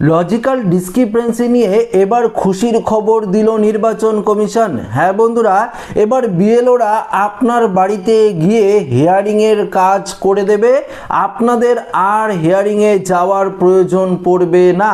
Logical discrepancy নিয়ে এবার খুশির খবর দিল নির্বাচন কমিশন। হ্যাঁ বন্ধুরা, এবার বিএলওরা আপনার বাড়িতে গিয়ে হিয়ারিংয়ের কাজ করে দেবে। আপনাদের আর হিয়ারিংয়ে যাওয়ার প্রয়োজন পড়বে না।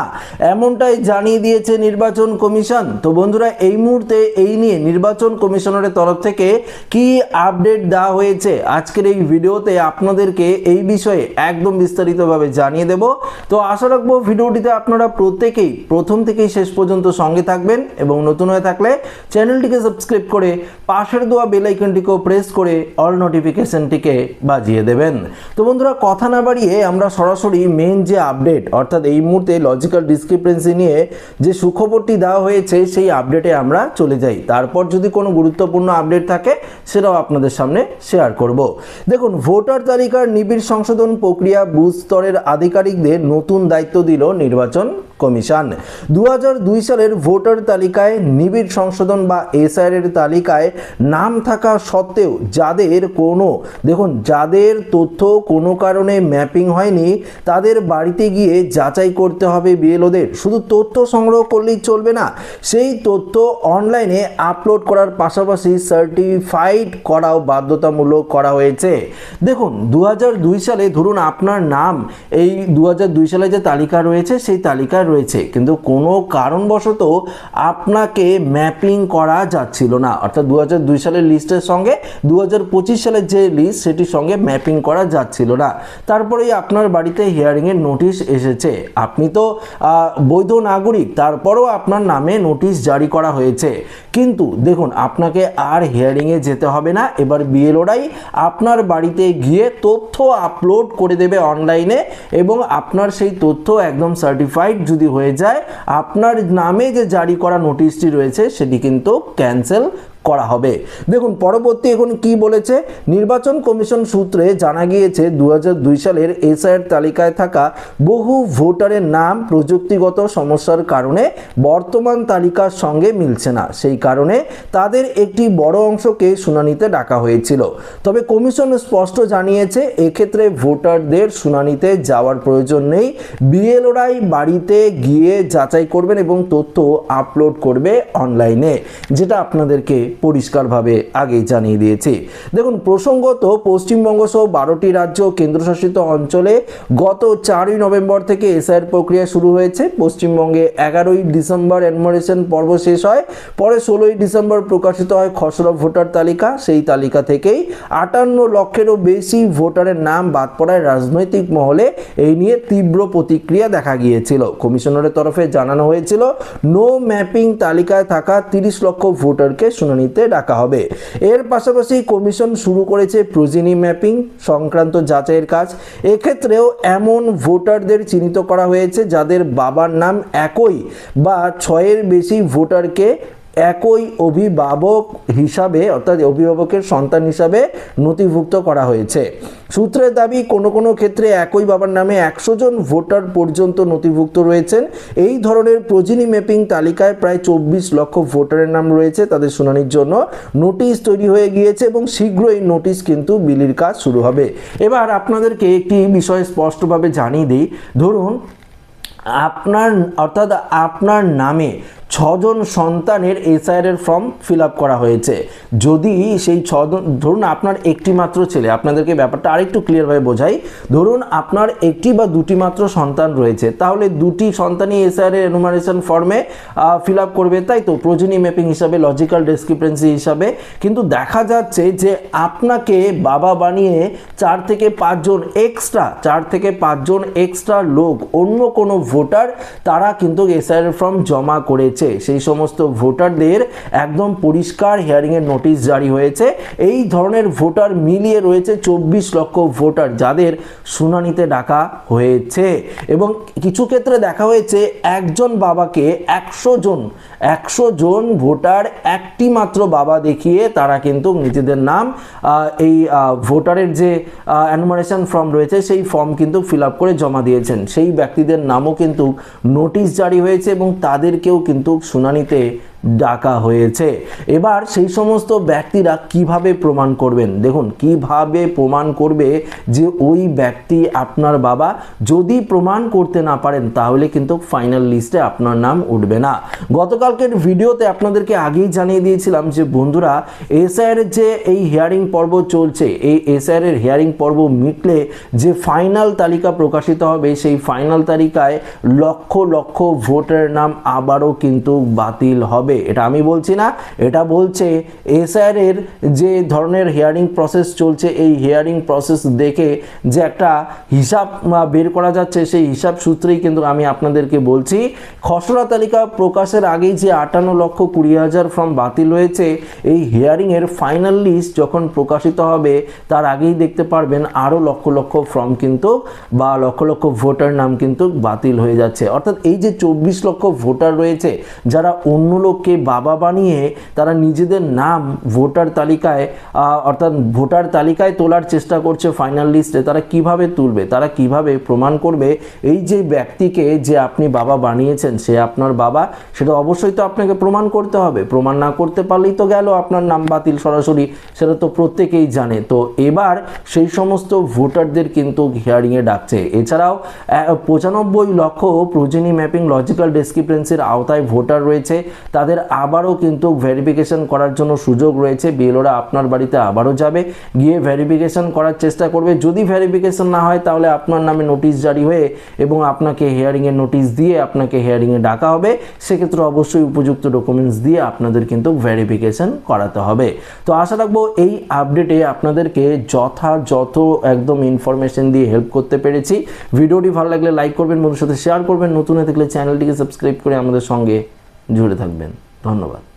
এমনটাই জানিয়ে দিয়েছে নির্বাচন কমিশন। তো বন্ধুরা, এই মুহূর্তে এই নিয়ে নির্বাচন কমিশনারের তরফ থেকে কি আপডেট দেওয়া হয়েছে আজকের এই ভিডিওতে আপনাদেরকে এই বিষয়ে একদম বিস্তারিতভাবে জানিয়ে দেব। তো আশা রাখব ভিডিওটিতে আপনারা প্রত্যেকেই প্রথম থেকেই শেষ পর্যন্ত সঙ্গে থাকবেন এবং নতুন হয়ে থাকলে চ্যানেলটিকে সাবস্ক্রাইব করে পাশের দেওয়া বেল আইকনটিকেও প্রেস করে অল নোটিফিকেশনটিকে বাজিয়ে দেবেন। তো বন্ধুরা, কথা না বাড়িয়ে আমরা সরাসরি মেন যে আপডেট অর্থাৎ এই মুহূর্তে লজিক্যাল ডিসক্রিপেন্সি নিয়ে যে সুখবরটি দেওয়া হয়েছে, সেই আপডেটে আমরা চলে যাই। তারপর যদি কোনো গুরুত্বপূর্ণ আপডেট থাকে, সেটাও আপনাদের সামনে শেয়ার করব। দেখুন, ভোটার তালিকার নিবিড় সংশোধন প্রক্রিয়া বুথ স্তরের আধিকারিকদের নতুন দায়িত্ব দিল নির্বাচন 것은 কমিশন। দু হাজার দুই সালের ভোটার তালিকায় নিবিড় সংশোধন বা এসআইআর তালিকায় নাম থাকা সত্ত্বেও যাদের কোনো, দেখুন, যাদের তথ্য কোনো কারণে ম্যাপিং হয়নি, তাদের বাড়িতে গিয়ে যাচাই করতে হবে বিএলওদের। শুধু তথ্য সংগ্রহ করলেই চলবে না, সেই তথ্য অনলাইনে আপলোড করার পাশাপাশি সার্টিফাইড করাও বাধ্যতামূলক করা হয়েছে। দেখুন দু হাজার দুই সালে ধরুন আপনার নাম, এই দু হাজার দুই সালে যে তালিকা রয়েছে, সেই তালিকায় রয়েছে। কিন্তু কোনো কারণবশত আপনাকে ম্যাপিং করা যাচ্ছিল না। অর্থাৎ দু সালের লিস্টের সঙ্গে দু সালের যে লিস্ট, সেটির সঙ্গে ম্যাপিং করা যাচ্ছিল না। তারপরেই আপনার বাড়িতে হিয়ারিংয়ের নোটিশ এসেছে। আপনি তো বৈধ নাগরিক, তারপরেও আপনার নামে নোটিশ জারি করা হয়েছে। কিন্তু দেখুন, আপনাকে আর হিয়ারিংয়ে যেতে হবে না। এবার বিএলওরাই আপনার বাড়িতে গিয়ে তথ্য আপলোড করে দেবে অনলাইনে এবং আপনার সেই তথ্য একদম সার্টিফাইড যদি হয়ে যায় আপনার নামে যে জারি করা নোটিশটি রয়েছে সেটি কিন্তু ক্যান্সেল করা হবে। দেখুন, পরবর্তী এখন কি বলেছে? নির্বাচন কমিশন সূত্রে জানা গিয়েছে দু হাজার দুই সালের এসআইয়ের তালিকায় থাকা বহু ভোটারের নাম প্রযুক্তিগত সমস্যার কারণে বর্তমান তালিকার সঙ্গে মিলছে না। সেই কারণে তাদের একটি বড় অংশকে শুনানিতে ডাকা হয়েছিল। তবে কমিশন স্পষ্ট জানিয়েছে, এক্ষেত্রে ভোটারদের শুনানিতে যাওয়ার প্রয়োজন নেই। বিএলওরাই বাড়িতে গিয়ে যাচাই করবেন এবং তথ্য আপলোড করবে অনলাইনে। যেটা আপনাদেরকে পরিষ্কারভাবে আগেই জানিয়ে দিয়েছে। দেখুন, প্রসঙ্গত পশ্চিমবঙ্গ সহ বারোটি রাজ্য কেন্দ্রশাসিত অঞ্চলে গত চারই নভেম্বর থেকে এসআইয়ের প্রক্রিয়া শুরু হয়েছে। পশ্চিমবঙ্গে এগারোই ডিসেম্বর এনমোরেশন পর্ব শেষ হয়। পরে ষোলোই ডিসেম্বর প্রকাশিত হয় খসড়া ভোটার তালিকা। সেই তালিকা থেকেই আটান্ন লক্ষেরও বেশি ভোটারের নাম বাদ পড়ায় রাজনৈতিক মহলে এই নিয়ে তীব্র প্রতিক্রিয়া দেখা গিয়েছিল। কমিশনারের তরফে জানানো হয়েছিল, নো ম্যাপিং তালিকায় থাকা তিরিশ লক্ষ ভোটারকে শুনানিতে ডাকা হবে। এর পাশাপাশি কমিশন শুরু করেছে প্রোজিনি ম্যাপিং সংক্রান্ত যাচাইয়ের কাজ। এক্ষেত্রেও এমন ভোটারদের চিহ্নিত করা হয়েছে যাদের বাবার নাম একই বা ছয়ের বেশি ভোটারকে একই অভিভাবক হিসাবে, অর্থাৎ অভিভাবকের সন্তান হিসাবে নথিভুক্ত করা হয়েছে। সূত্রের দাবি, কোনো কোনো ক্ষেত্রে একই বাবার নামে একশো জন ভোটার পর্যন্ত নথিভুক্ত রয়েছেন। এই ধরনের প্রজিনি ম্যাপিং তালিকায় প্রায় চব্বিশ লক্ষ ভোটারের নাম রয়েছে তাদের শুনানির জন্য। নোটিশ তৈরি হয়ে গিয়েছে এবং শীঘ্রই নোটিশ কিন্তু বিলির কাজ শুরু হবে। এবার আপনাদেরকে একটি বিষয় স্পষ্টভাবে জানিয়ে দিই। ধরুন, আপনার, অর্থাৎ আপনার নামে ছজন সন্তানের এসআইআর এর ফর্ম ফিল আপ করা হয়েছে। যদি সেই ছজন, ধরুন আপনার একটি মাত্র ছেলে, আপনাদেরকে ব্যাপারটা আরেকটু ক্লিয়ারভাবে বোঝাই। ধরুন আপনার একটি বা দুটি মাত্র সন্তান রয়েছে, তাহলে দুটি সন্তানই এসআইআর এর এনুমারেশন ফর্মে ফিল আপ করবে, তাই তো? প্রয়োজনী ম্যাপিং হিসাবে লজিক্যাল ডিসক্রিপেন্সি হিসাবে। কিন্তু দেখা যাচ্ছে যে আপনাকে বাবা বানিয়ে চার থেকে পাঁচজন এক্সট্রা চার থেকে পাঁচজন এক্সট্রা লোক, অন্য কোনো ভোটার, তারা কিন্তু এসআইআর ফর্ম জমা করেছে। সেই সমস্ত ভোটারদের একদম পরিষ্কার হিয়ারিংয়ের নোটিশ জারি হয়েছে। এই ধরনের ভোটার মিলিয়ে রয়েছে চব্বিশ লক্ষ ভোটার যাদের শুনানিতে ডাকা হয়েছে। এবং কিছু ক্ষেত্রে দেখা হয়েছে, একজন বাবাকে একশো জন একশো জন ভোটার একটি মাত্র বাবা দেখিয়ে তারা কিন্তু নিজেদের নাম এই ভোটারের যে অ্যানুমারেশন ফর্ম রয়েছে, সেই ফর্ম কিন্তু ফিল করে জমা দিয়েছেন। সেই ব্যক্তিদের নামও কিন্তু নোটিশ জারি হয়েছে এবং তাদেরকেও কিন্তু শুনানিতে ডাকা হয়েছে। এবার সেই সমস্ত ব্যক্তিরা কীভাবে প্রমাণ করবেন? দেখুন, কীভাবে প্রমাণ করবে যে ওই ব্যক্তি আপনার বাবা? যদি প্রমাণ করতে না পারেন, তাহলে কিন্তু ফাইনাল লিস্টে আপনার নাম উঠবে না। গতকালকের ভিডিওতে আপনাদেরকে আগেই জানিয়ে দিয়েছিলাম যে, বন্ধুরা এসআইয়ের যে এই হিয়ারিং পর্ব চলছে, এই এসআইয়ের হিয়ারিং পর্ব মিটলে যে ফাইনাল তালিকা প্রকাশিত হবে, সেই ফাইনাল তালিকায় লক্ষ লক্ষ ভোটের নাম আবারও কিন্তু বাতিল হবে। এটা আমি বলছি না, এটা বলছে এসআইআর এর যে ধরনের হিয়ারিং প্রসেস চলছে, এই হিয়ারিং প্রসেস দেখে যে একটা হিসাব বের করা যাচ্ছে, সেই হিসাব সূত্রেই কিন্তু আমি আপনাদেরকে বলছি। খসড়া তালিকা প্রকাশের আগেই যে আটান্ন লক্ষ কুড়ি হাজার ফর্ম বাতিল হয়েছে, এই হিয়ারিংয়ের ফাইনাল লিস্ট যখন প্রকাশিত হবে, তার আগেই দেখতে পারবেন আরও লক্ষ লক্ষ ফর্ম কিন্তু, বা লক্ষ লক্ষ ভোটার নাম কিন্তু বাতিল হয়ে যাচ্ছে। অর্থাৎ এই যে চব্বিশ লক্ষ ভোটার রয়েছে, যারা অন্য লোককে বাবা বানিয়ে তারা নিজেদের নাম ভোটার তালিকায় অর্থাৎ ভোটার তালিকায় তোলার চেষ্টা করছে ফাইনাল লিস্টে তারা কীভাবে তুলবে? তারা কীভাবে প্রমাণ করবে? এই যে ব্যক্তিকে যে আপনি বাবা বানিয়েছেন, সে আপনার বাবা, সেটা অবশ্যই তো আপনাকে প্রমাণ করতে হবে। প্রমাণ না করতে পারলেই তো গেল আপনার নাম বাতিল সরাসরি, সেটা তো প্রত্যেকেই জানে। তো এবার সেই সমস্ত ভোটারদের কিন্তু হিয়ারিংয়ে ডাকছে। এছাড়াও পঁচানব্বই লক্ষ প্রোজেনি ম্যাপিং লজিক্যাল ডেসক্রিপেন্সির আওতায় ভোটার রয়েছে। তাদের আবারও কিন্তু ভেরিফিকেশন করার জন্য সুযোগ রয়েছে। বিএলওরা আপনার বাড়িতে আবারও যাবে, গিয়ে ভেরিফিকেশন করার চেষ্টা করবে। যদি ভেরিফিকেশন না হয়, তাহলে আপনার নামে নোটিশ জারি হয়ে এবং আপনাকে হিয়ারিংয়ের নোটিশ দিয়ে আপনাকে হিয়ারিংয়ে ডাকা হবে। সেক্ষেত্রে অবশ্যই উপযুক্ত ডকুমেন্টস দিয়ে আপনাদের কিন্তু ভেরিফিকেশন করাতে হবে। তো আশা রাখব এই আপডেটে আপনাদেরকে যথাযথ একদম ইনফরমেশন দিয়ে হেল্প করতে পেরেছি। ভিডিওটি ভালো লাগলে লাইক করবেন বন্ধুর সাথে শেয়ার করবেন। নতুন হয়ে থাকলে চ্যানেলটিকে সাবস্ক্রাইব করে আমাদের সঙ্গে জুড়ে থাকবেন। ধন্যবাদ।